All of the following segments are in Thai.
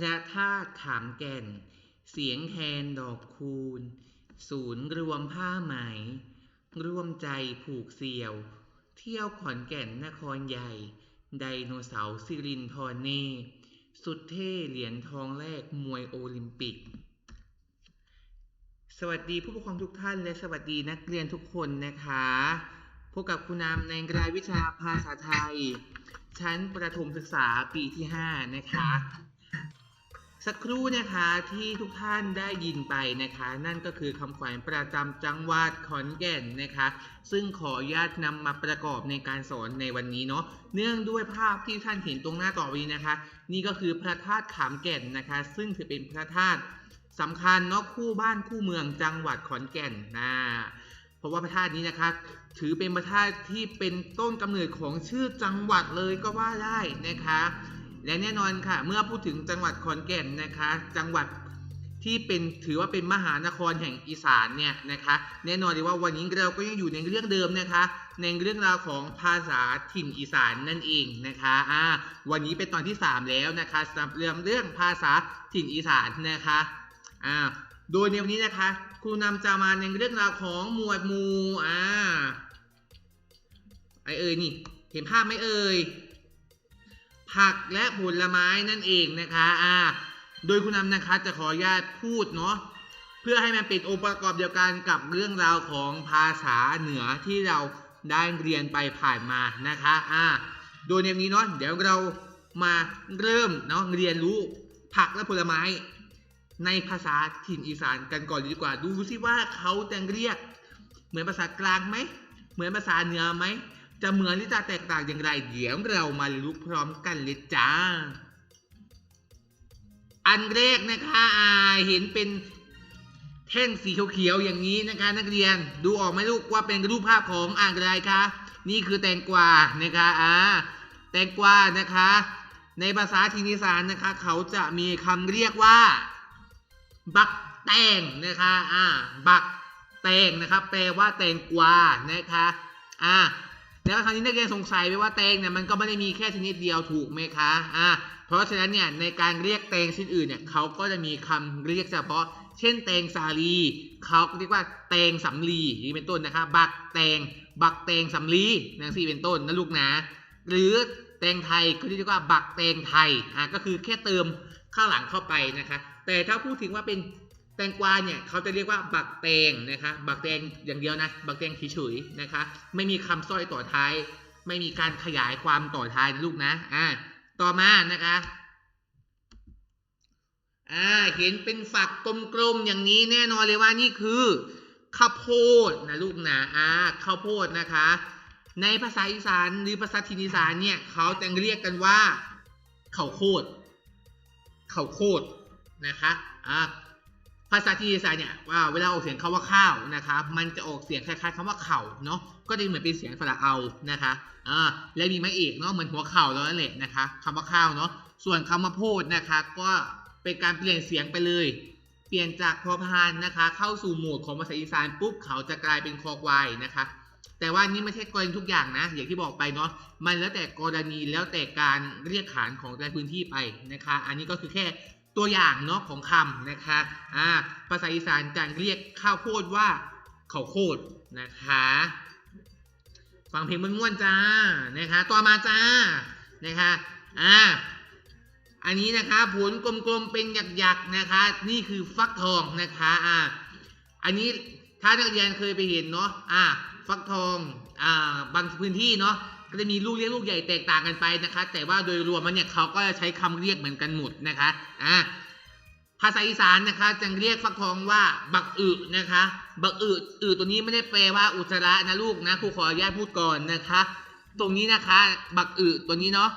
พระธาตุขามแก่น เสียงแคนดอกคูณ ศูนย์รวมผ้าไหม ร่วมใจผูกเสี่ยว เที่ยวขอนแก่นนครใหญ่ ไดโนเสาร์สิรินทรเน่สุดเท่เหรียญทองแรกมวยโอลิมปิก สวัสดีผู้ปกครองทุกท่านและสวัสดีนักเรียนทุกคนนะคะ พบกับคุณนำในรายวิชาภาษาไทย ชั้นประถมศึกษาปีที่ 5 นะคะ สักครู่นะคะที่ทุกท่านได้ยินไปนะคะ นั่นก็คือคำขวัญประจำจังหวัดขอนแก่นนะคะ ซึ่งขออนุญาตนำมาประกอบในการสอนในวันนี้เนาะเนื่องด้วยภาพที่ท่านเห็นตรงหน้าต่อไปนี้นะคะ นี่ก็คือพระธาตุขามแก่นนะคะ ซึ่งถือเป็นพระธาตุสำคัญเนาะคู่บ้านคู่เมืองจังหวัดขอนแก่นนะเพราะว่าพระธาตุนี้นะคะถือเป็นพระธาตุที่เป็นต้นกำเนิดของชื่อจังหวัดเลยก็ว่าได้นะคะ และแน่นอนค่ะ เมื่อพูดถึงจังหวัดขอนแก่นนะคะ จังหวัดที่เป็นถือว่าเป็นมหานครแห่งอีสานเนี่ยนะคะ แน่นอนเลยว่าวันนี้เราก็ยังอยู่ในเรื่องเดิมนะคะ ในเรื่องราวของภาษาถิ่นอีสานนั่นเองนะคะอ่าวันนี้เป็นตอนที่ 3 แล้วนะคะสำหรับเรื่องเรื่องภาษาถิ่นอีสานนะคะอ่าโดยในวันนี้นะคะครูนำจะมาในเรื่องราวของหมวดหมู่อ่าไอเอ่ยนี่เห็นภาพไหมเอ่ย ผักและผลไม้นั่นเองนะคะอ่าโดยคุณนำนะคะจะขออนุญาตพูดเนาะเพื่อให้มันเป็นองค์ประกอบเดียวกันกับเรื่องราวของภาษาเหนือที่เราได้เรียนไปผ่านมานะคะอ่าโดยในนนี้เนาะเดี๋ยวเรามาเริ่มเนาะเรียนรู้ผักและผลไม้ ในภาษาถิ่นอีสานกันก่อนดีกว่า ดูซิว่าเขาจะเรียก เหมือนภาษากลางไหม เหมือนภาษาเหนือไหม จะเหมือนหรือจะแตกต่างอย่างไร เดี๋ยวเรามารู้พร้อมกันเลยจ้า อันแรกนะคะอาเห็นเป็นแท่งสีเขียวๆอย่างนี้นะคะนักเรียนดูออกไหมลูกว่าเป็นรูปภาพของอะไรคะนี่คือแตงกวานะคะอ่าแตงกวานะคะ ในภาษาทินิสานนะคะ เขาจะมีคำเรียกว่า บักแตงนะคะอ่าบักแตงนะครับแปลว่าแตงกวานะคะอ่า แล้วคราวนี้นักเรียนสงสัยไหมว่าแตงเนี่ยมันก็ไม่ได้มีแค่ชนิดเดียวถูกไหมคะอ่าเพราะฉะนั้นเนี่ยในการเรียกแตงชนิดอื่นเนี่ยเขาก็จะมีคำเรียกเฉพาะ เช่น แตงสาลีเขาเรียกว่าแตงสำลีนี่เป็นต้นนะคะบักแตงบักแตงสำลีนังสี่เป็นต้นนะลูกนะ หรือแตงไทยก็เรียกว่าบักแตงไทยอ่าก็คือแค่เติมข้างหลังเข้าไปนะคะ แต่ถ้าพูดถึงว่าเป็น แตงกวาเนี่ยเขาจะเรียกว่าบักแตงนะคะบักแตงอย่างเดียวนะบักแตงเฉยๆนะคะ ไม่มีคำสร้อยต่อท้าย ไม่มีการขยายความต่อท้ายลูกนะอ่าต่อมานะคะอ่าเห็นเป็นฝักกลมๆอย่างนี้แน่นอนเลยว่านี่คือข้าวโพดนะลูกนะอ่าข้าวโพดนะคะ ในภาษาอีสานหรือภาษาถิ่นอีสานเนี่ยเขาจะเรียกกันว่าข้าวโพดข้าวโพดนะคะอ่า ภาษาที่อีสานเนี่ยว่าเวลาออกเสียงคำว่าข้าวนะคะมันจะออกเสียงคล้ายๆคำว่าเข่าเนาะก็จะเหมือนเป็นเสียงสระเอานะคะอ่าและมีไม้เอกเนาะเหมือนหัวเข่าแล้วนั่นแหละนะคะคำว่าข้าวเนาะส่วนคำว่าโพดนะคะก็เป็นการเปลี่ยนเสียงไปเลย เปลี่ยนจากพอพานนะคะ เข้าสู่โหมดของภาษาอีสานปุ๊บเขาจะกลายเป็นคอควายนะคะ แต่ว่านี่ไม่ใช่กรณีทุกอย่างนะ อย่างที่บอกไปเนาะมันแล้วแต่กรณีแล้วแต่การเรียกขานของแต่พื้นที่ไปนะคะ อันนี้ก็คือแค่ ตัวอย่างเนาะของคำนะคะอ่าภาษาอีสานจะเรียกข้าวโพดว่าข้าวโพดนะคะฟังเพลงม่วนๆจ้านะคะต่อมาจ้านะคะอ่าอันนี้นะคะผลกลมๆเป็นหยักๆนะคะ นี่คือฟักทองนะคะอ่าอันนี้ถ้านักเรียนเคยไปเห็นเนาะอ่าฟักทองอ่าบางพื้นที่เนาะ ก็จะมีลูกเล็กลูกใหญ่แตกต่างกันไปนะคะ แต่ว่าโดยรวมมันเนี่ยเขาก็จะใช้คำเรียกเหมือนกันหมดนะคะอ่าภาษาอีสานนะคะจะเรียกฟักทองว่า บักอึนะคะ บักอึอึตัวนี้ไม่ได้แปลว่าอุจจาระนะลูกนะครูขออนุญาตพูดก่อนนะคะ ตรงนี้นะคะ บักอึตัวนี้เนาะ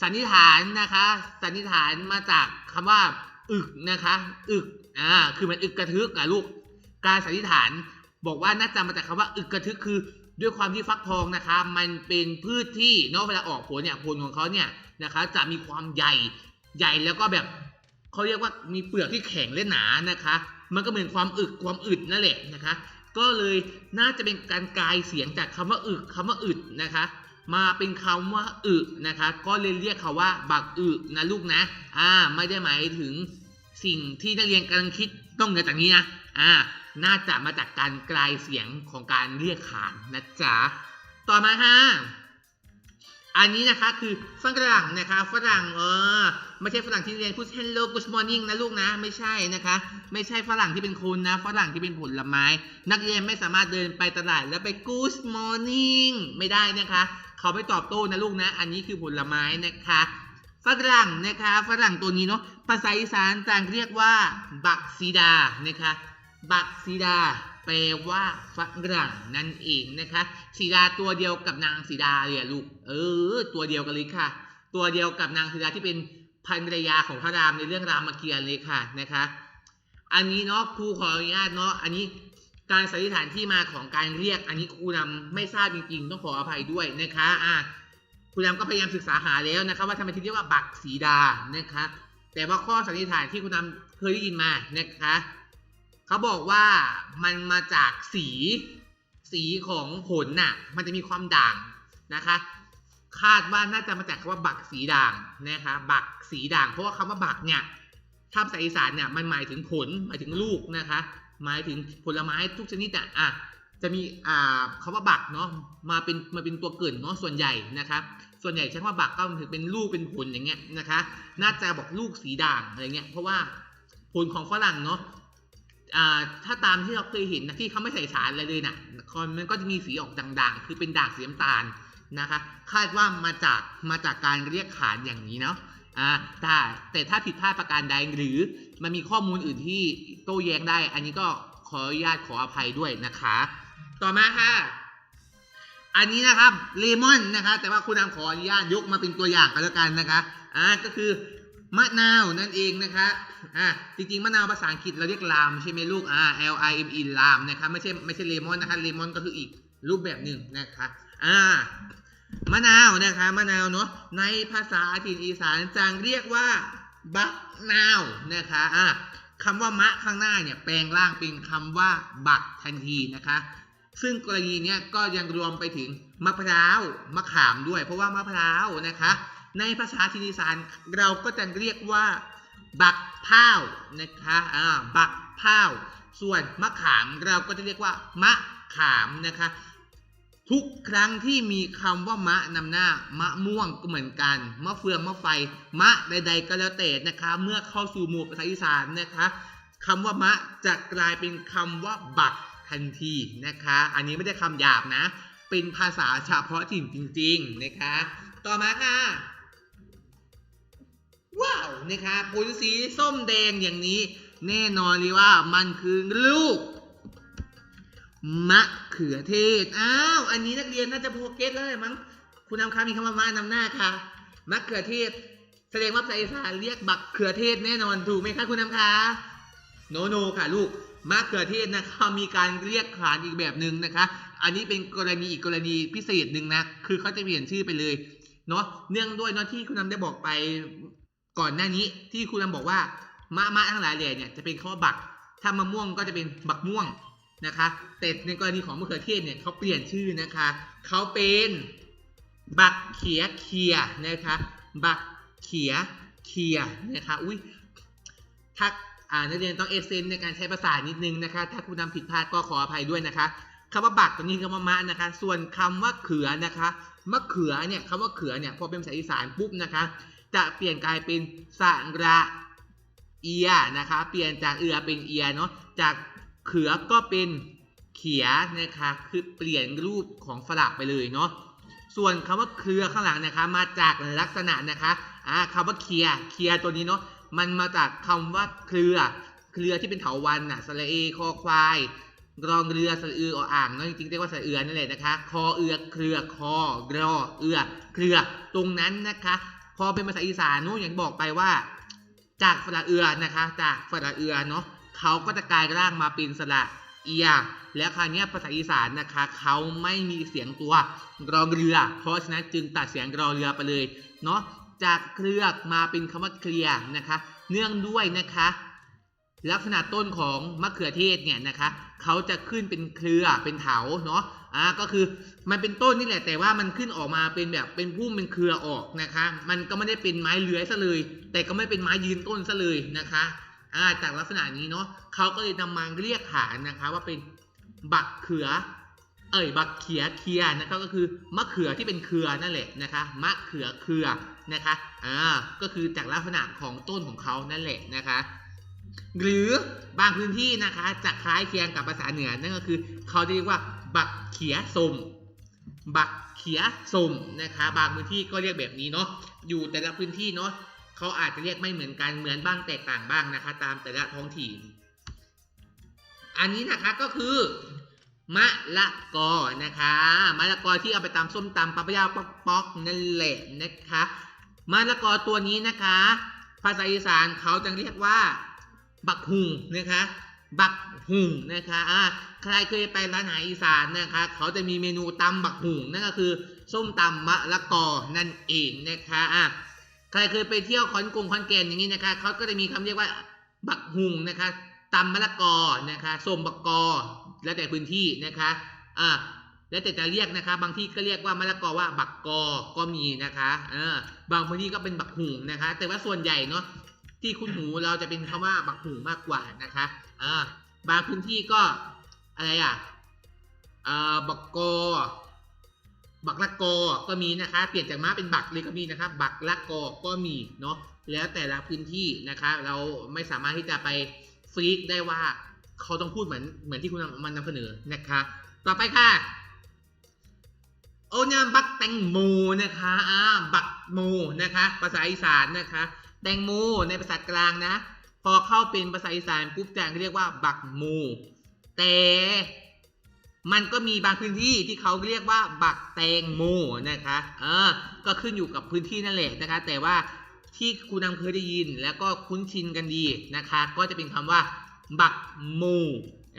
สันนิษฐานนะคะ สันนิษฐานมาจากคำว่า อึกนะคะ อึกอ่าคือมันอึกกระทึกอะลูก การสันนิษฐานบอกว่าน่าจะมาจากคำว่าอึกกระทึกคือ ด้วยความที่ฟักทองนะคะมันเป็นพืชที่เนอกเวลาออกผลเนี่ยผลของเขาเนี่ยนะคะจะมีความใหญ่ใหญ่แล้วก็แบบเขาเรียกว่ามีเปลือกที่แข็งและหนานะคะ มันก็เหมือนความอึกความอึดนั่นแหละนะคะ ก็เลยน่าจะเป็นการกลายเสียงจากคำว่าอึกคำว่าอึดนะคะ มาเป็นคำว่าอึนะคะ ก็เลยเรียกเขาว่าบักอึนะลูกนะอ่าไม่ได้หมายถึงสิ่งที่นักเรียนกำลังคิด ต้องเหนือจากนี้นะอ่าน่าจะมาจากการกลายเสียงของการเรียกขานนะจ๊ะต่อมาค่ะอันนี้นะคะคือฝรั่งนะคะฝรั่งเออไม่ใช่ฝรั่งที่เรียนพูด hello good morning นะลูกนะไม่ใช่นะคะ ไม่ใช่ฝรั่งที่เป็นคนนะฝรั่งที่เป็นผลไม้ นักเรียนไม่สามารถเดินไปตลาดแล้วไป good morning ไม่ได้นะคะ เขาไม่ตอบโต้นะลูกนะ อันนี้คือผลไม้นะคะ ฝรั่งนะคะฝรั่งตัวนี้เนาะภาษาอีสานต่างเรียกว่า บักซีดานะคะบักซีดา แปลว่าฝรั่งนั่นเองนะคะสีดาตัวเดียวกับนางสีดาเลยลูกเออ ตัวเดียวกันเลยค่ะ ตัวเดียวกับนางสีดาที่เป็นภรรยาของพระรามในเรื่องรามเกียรติ์เลยค่ะนะคะ อันนี้เนาะครูขออนุญาตเนาะอันนี้การสันนิษฐานที่มาของการเรียก อันนี้ครูนำไม่ทราบจริงๆ ต้องขออภัยด้วยนะคะอะ ครูนำก็พยายามศึกษาหาแล้วนะคะว่าทำไมถึงเรียกว่าบักสีดานะคะแต่ว่าข้อสันนิษฐานที่ครูนำเคยได้ยินมานะคะเขาบอกว่ามันมาจากสีสีของผลน่ะมันจะมีความด่างนะคะ คาดว่าน่าจะมาจากคำว่าบักสีด่างนะคะบักสีด่างเพราะว่าคำว่าบักเนี่ยถ้าภาษาอีสานเนี่ยมันหมายถึงผลหมายถึงลูกนะคะหมายถึงผลไม้ทุกชนิดอะอะจะมีอ่าคำว่าบักเนาะมาเป็นมาเป็นตัวเกิดเนาะส่วนใหญ่นะครับ ส่วนใหญ่ใช้คำว่าบักก็ถือเป็นลูกเป็นผลอย่างเงี้ยนะคะ น่าจะบอกลูกสีด่างอะไรเงี้ย เพราะว่าผลของฝรั่งเนาะถ้าตามที่เราเคยเห็นนะที่เขาไม่ใส่สารอะไรเลยนะมันก็จะมีสีออกด่างๆ คือเป็นด่างสีน้ำตาลนะคะ คาดว่ามาจากมาจากการเรียกขานอย่างนี้เนาะแต่แต่ถ้าผิดพลาดประการใดหรือมันมีข้อมูลอื่นที่โต้แย้งได้ อันนี้ก็ขออนุญาตขออภัยด้วยนะคะ ต่อมาค่ะ อันนี้นะครับเลมอนนะคะ แต่ว่าคุณนำขออนุญาตยกมาเป็นตัวอย่างกันแล้วกันนะคะอ่าก็คือมะนาวนั่นเองนะคะอ่าจริงๆมะนาวภาษาอังกฤษเราเรียกลามใช่ไหมลูกอ่า L I M E ลามนะคะไม่ใช่ไม่ใช่เลมอนนะคะเลมอนก็คืออีกรูปแบบหนึ่งนะคะอ่ามะนาวนะคะมะนาวเนาะในภาษาถิ่นอีสานจางเรียกว่าบักนาวนะคะอะคำว่ามะข้างหน้าเนี่ยแปลงร่างเป็นคำว่าบักทันทีนะคะ ซึ่งกรณีนี้ก็ยังรวมไปถึงมะพร้าวมะขามด้วย เพราะว่ามะพร้าวนะคะ ในภาษาถิ่นอีสานเราก็จะเรียกว่า บักพร้าวนะคะอ่าบักพร้าวส่วนมะขามเราก็จะเรียกว่ามะขามนะคะ ทุกครั้งที่มีคำว่ามะนำหน้ามะม่วงก็เหมือนกันมะเฟืองมะไฟ มะใด ๆ ก็แล้วแต่นะคะ เมื่อเข้าสู่หมู่ภาษาอีสานนะคะคำว่ามะจะกลายเป็นคำว่าบัก ทันทีนะคะ อันนี้ไม่ได้คำหยาบนะ เป็นภาษาเฉพาะถิ่นจริง ๆ นะคะ ต่อมาค่ะ ว้าวนะคะผลสีส้มแดงอย่างนี้ แน่นอนเลยว่ามันคือลูกมะเขือเทศ อ้าว อันนี้นักเรียนน่าจะโพเก็ตแล้วเลยมั้ง คุณนำคำมีคำว่ามานำหน้าค่ะ มะเขือเทศ แสดงว่าภาษาอีสานเรียกบักเขือเทศแน่นอนถูกไหมคะคุณนำคะโนโนค่ะลูก มะเขือเทศนะคะมีการเรียกขานอีกแบบหนึ่งนะคะ อันนี้เป็นกรณีอีกกรณีพิเศษหนึ่งนะ คือเขาจะเปลี่ยนชื่อไปเลยเนาะ เนื่องด้วยเนาะที่คุณนำได้บอกไปก่อนหน้านี้ที่คุณนำบอกว่ามะมะทั้งหลายแหล่เนี่ยจะเป็นคำว่าบัก ถ้ามะม่วงก็จะเป็นบักม่วงนะคะ แต่ในกรณีของมะเขือเทศเนี่ยเขาเปลี่ยนชื่อนะคะ เขาเป็นบักเขียเคียนะคะ บักเขียเคียนะคะ อุ้ยถ้าอ่า นักเรียนต้องเอเซนในการใช้ภาษานิดนึงนะคะ ถ้าคุณทำผิดพลาดก็ขออภัยด้วยนะคะคำว่าบักตัวนี้คือคำว่ามะนะคะ ส่วนคำว่าเขือนะคะมะเขือเนี่ยคำว่าเขือเนี่ยพอเป็นภาษาอีสานปุ๊บนะคะ จะเปลี่ยนกลายเป็นสระเอียนะคะ เปลี่ยนจากเอือเป็นเอียเนาะจากเขือก็เป็นเขียนะคะคือเปลี่ยนรูปของฝรั่งไปเลยเนาะส่วนคำว่าเครือข้างหลังนะคะ มาจากลักษณะนะคะอ่าคำว่าเคียเคียตัวนี้เนาะ มันมาจากคำว่าเครือ เครือที่เป็นเถาวันน่ะสระเอคอควายรองเรือสระอือออ่างเนาะจริงๆเรียกว่าสระเอือนั่นแหละนะคะ คอเอือเครือคอกรอเอือเครือตรงนั้นนะคะ พอเป็นภาษาอีสานนู้นอย่างบอกไปว่า จากสระเอือนะคะ จากสระเอือเนาะเขาก็จะกลายร่างมาเป็นสระเอียแล้วคราวนี้ภาษาอีสานนะคะเขาไม่มีเสียงตัวรอเรือ เพราะฉะนั้นจึงตัดเสียงรอเรือไปเลยเนาะ จากเครือกมาเป็นคำว่าเคลียนะคะ เนื่องด้วยนะคะ ลักษณะต้นของมะเขือเทศเนี่ยนะคะเขาจะขึ้นเป็นเครือเป็นเถาเนาะอ่าก็คือมันเป็นต้นนี่แหละแต่ว่ามันขึ้นออกมาเป็นแบบเป็นพุ่มเป็นเครือออกนะคะ มันก็ไม่ได้เป็นไม้เลื้อยซะเลย แต่ก็ไม่เป็นไม้ยืนต้นซะเลยนะคะอ่าจากลักษณะนี้เนาะเขาก็เลยนำมาเรียกขานนะคะว่าเป็นบักเขือ เอ่ยบักเขียเคียนะครับก็คือมะเขือที่เป็นเครือนั่นแหละนะคะมะเขือเครือนะคะอ่าก็คือจากลักษณะของต้นของเขานั่นแหละนะคะหรือบางพื้นที่นะคะจะคล้ายเคียงกับภาษาเหนือนั่นก็คือเขาเรียกว่า บักเขียสมบักเขียสมนะคะบางพื้นที่ก็เรียกแบบนี้เนาะอยู่แต่ละพื้นที่เนาะเขาอาจจะเรียกไม่เหมือนกันเหมือนบ้างแตกต่างบ้างนะคะ ตามแต่ละท้องถิ่นอันนี้นะคะก็คือ มะละกอนะคะมะละกอที่เอาไปตำส้มตำปะปะยาป๊อกปอกนั่นแหละนะคะมะละกอตัวนี้นะคะ ภาษาอีสานเขาจะเรียกว่า บักหุงนะคะ บักหุงนะคะอ่าใครเคยไปร้านอาหารอีสานนะคะ เขาจะมีเมนูตำบักหุงนั่นก็คือ ส้มตำมะละกอนั่นเองนะคะอ่าใครเคยไปเที่ยวขอนกงขอนแก่นอย่างนี้นะคะเขาก็จะมีคำเรียกว่า บักหุงนะคะตำมะละกอนะคะส้มบักกอ แล้วแต่พื้นที่นะคะอ่าแล้วแต่จะเรียกนะคะ บางที่ก็เรียกว่ามะละกอว่าบักกอก็มีนะคะเออบางพื้นที่ก็เป็นบักหุงนะคะ แต่ว่าส่วนใหญ่เนาะที่คุณหูเราจะเป็นคำว่าบักหูมากกว่านะคะอ่าบางพื้นที่ก็อะไรอะอ่าบักกอบักละกอก็มีนะคะ เปลี่ยนจากม้าเป็นบักเลยก็มีนะครับบักละกอก็มีเนาะแล้วแต่ละพื้นที่นะคะ เราไม่สามารถที่จะไปฟรีกได้ว่า เขาต้องพูดเหมือนเหมือนที่คุณมันนำเสนอนะคะ ต่อไปค่ะ โอเนี่ยบักแตงโมนะคะอ่าบักโมนะคะ ภาษาอีสานนะคะ แตงโมในภาษากลางนะ พอเข้าเป็นภาษาอีสานปุ๊บแจงเรียกว่า บักโมแต่มันก็มีบางพื้นที่ที่เขาเรียกว่า บักแตงโมนะคะเออก็ขึ้นอยู่กับพื้นที่นั่นแหละนะคะ แต่ว่าที่คุณนำเคยได้ยิน แล้วก็คุ้นชินกันดีนะคะ ก็จะเป็นคำว่า บักโม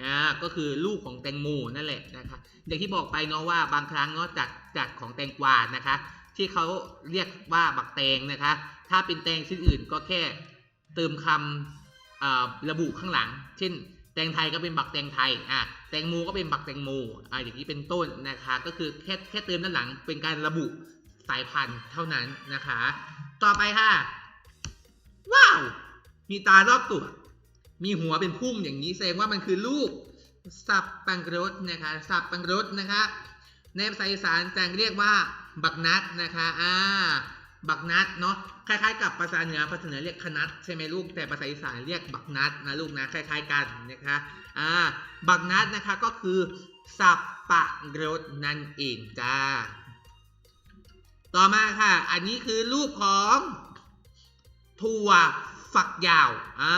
อ่าก็คือลูกของแตงโมนั่นแหละนะคะอย่างที่บอกไปเนาะว่าบางครั้งเนาะจากจากของแตงกวานะคะ ที่เขาเรียกว่าบักแตงนะคะ ถ้าเป็นแตงชนิดอื่นก็แค่เติมคำอ่าระบุข้างหลัง เช่น แตงไทยก็เป็นบักแตงไทยอะแตงโมก็เป็นบักแตงโมอ่าอย่างนี้เป็นต้นนะคะ ก็คือแค่แค่เติมด้านหลังเป็นการระบุสายพันธุ์เท่านั้นนะคะ ต่อไปค่ะ ว้าว มีตารอบตัว มีหัวเป็นพุ่มอย่างนี้แสดงว่ามันคือลูกสับปังรดนะคะสับปังรดนะคะ ในภาษาอีสานแจงเรียกว่า บักนัดนะคะอ่าบักนัดเนาะคล้ายๆ กับภาษาเหนือภาษาเหนือเรียกคนัดใช่ไหมลูกแต่ภาษาอีสานเรียกบักนัดนะลูกนะคล้าย ๆ กันนะคะอ่าบักนัดนะคะก็คือสับปะรดนั่นเองจ้าต่อมาค่ะ อันนี้คือรูปของถั่ว ฝักยาวอ่า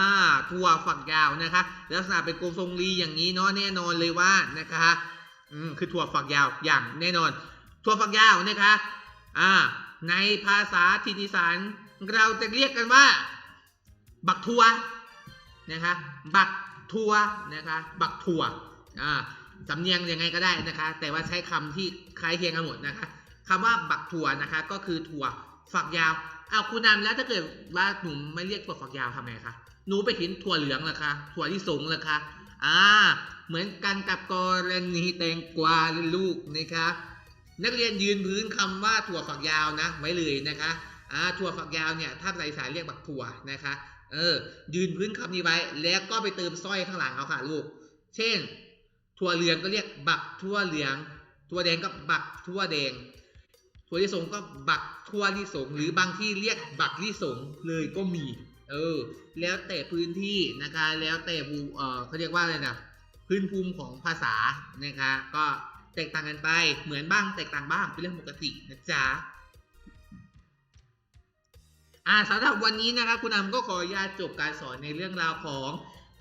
ถั่วฝักยาวนะคะ ลักษณะเป็นกลมทรงรีอย่างนี้เนาะแน่นอนเลยว่านะคะอืมคือถั่วฝักยาวอย่างแน่นอน ถั่วฝักยาวนะคะอ่าในภาษาทินอีสานเราจะเรียกกันว่า บักทัวนะคะบักทัวนะคะบักทัวอ่าสำเนียงยังไงก็ได้นะคะ แต่ว่าใช้คำที่คล้ายเคียงกันหมดนะคะคำว่าบักถั่วนะคะก็คือถั่วฝักยาว เอาคุณนำแล้วถ้าเกิดว่าหนูไม่เรียกถั่วฝักยาวทำไงคะ หนูไปเห็นถั่วเหลืองเหรอคะ ถั่วลิสงเหรอคะ อ่า เหมือนกันกับกรณีแตงกวาลูกนะคะ นักเรียนยืนพื้นคำว่าถั่วฝักยาวนะไว้เลยนะคะ อ่า ถั่วฝักยาวเนี่ยถ้าภาษาอีสานเรียกบักถั่วนะคะ เออ ยืนพื้นคำนี้ไว้ แล้วก็ไปเติมสร้อยข้างหลังเอาค่ะลูก เช่น ถั่วเหลืองก็เรียกบักทั่วเหลือง ถั่วแดงก็บักทั่วแดง ถั่วลิสงก็บักทั่วลิสงหรือบางที่เรียกบักลิสงเลยก็มี เออ แล้วแต่พื้นที่นะคะ แล้วแต่ภูเออเขาเรียกว่าอะไรนะพื้นภูมิของภาษานะคะ ก็แตกต่างกันไปเหมือนบ้างแตกต่างบ้างเป็นเรื่องปกตินะจ๊ะอ่าสำหรับวันนี้นะคะคุณอำก็ขออนุญาตจบการสอนในเรื่องราวของ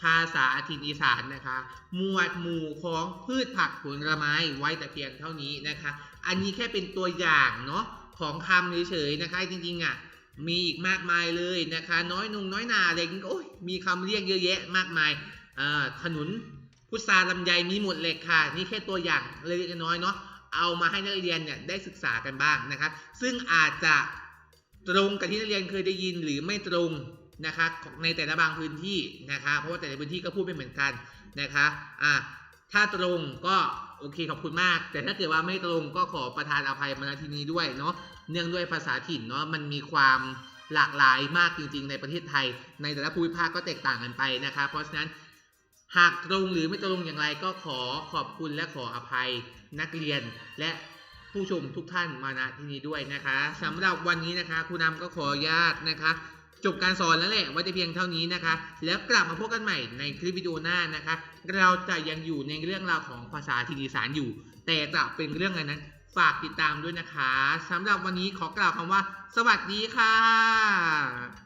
ภาษาถิ่นอีสานนะคะ หมวดหมู่ของพืชผักผลไม้ไว้แต่เพียงเท่านี้นะคะ อันนี้แค่เป็นตัวอย่างเนาะของคำเฉยๆนะคะจริงๆอะมีอีกมากมายเลยนะคะ น้อยนุงน้อยนาอะไรก็โอ้ยมีคำเรียกเยอะแยะมากมายอ่าขนุนพุทราลำไยมีหมดเลยค่ะ นี่แค่ตัวอย่างเล็กน้อยเนาะเอามาให้นักเรียนเนี่ยได้ศึกษากันบ้างนะคะ ซึ่งอาจจะตรงกับที่นักเรียนเคยได้ยินหรือไม่ตรง นะคะในแต่ละบางพื้นที่นะคะ เพราะว่าแต่ละพื้นที่ก็พูดไม่เหมือนกันนะคะอ่าถ้าตรงก็โอเคขอบคุณมาก แต่ถ้าเกิดว่าไม่ตรงก็ขอประทานอภัยมาณที่นี้ด้วยเนาะเนื่องด้วยภาษาถิ่นเนาะมันมีความหลากหลายมากจริง ๆ ในประเทศไทย ในแต่ละภูมิภาคก็แตกต่างกันไปนะคะ เพราะฉะนั้นหากตรงหรือไม่ตรงอย่างไรก็ขอขอบคุณและขออภัยนักเรียนและผู้ชมทุกท่านมาณที่นี้ด้วยนะคะสำหรับวันนี้นะคะครูนำก็ขออนุญาตนะคะ จบการสอนแล้วแหละไว่าจะเพียงเท่านี้นะคะ แล้วกลับมาพบกันใหม่ในคลิปวิดีโอหน้านะคะ เราจะยังอยู่ในเรื่องราวของภาษาถิ่นอีสานอยู่ แต่จะเป็นเรื่องอะไรนั้น ฝากติดตามด้วยนะคะสำหรับวันนี้ขอกล่าวคำว่า สวัสดีค่ะ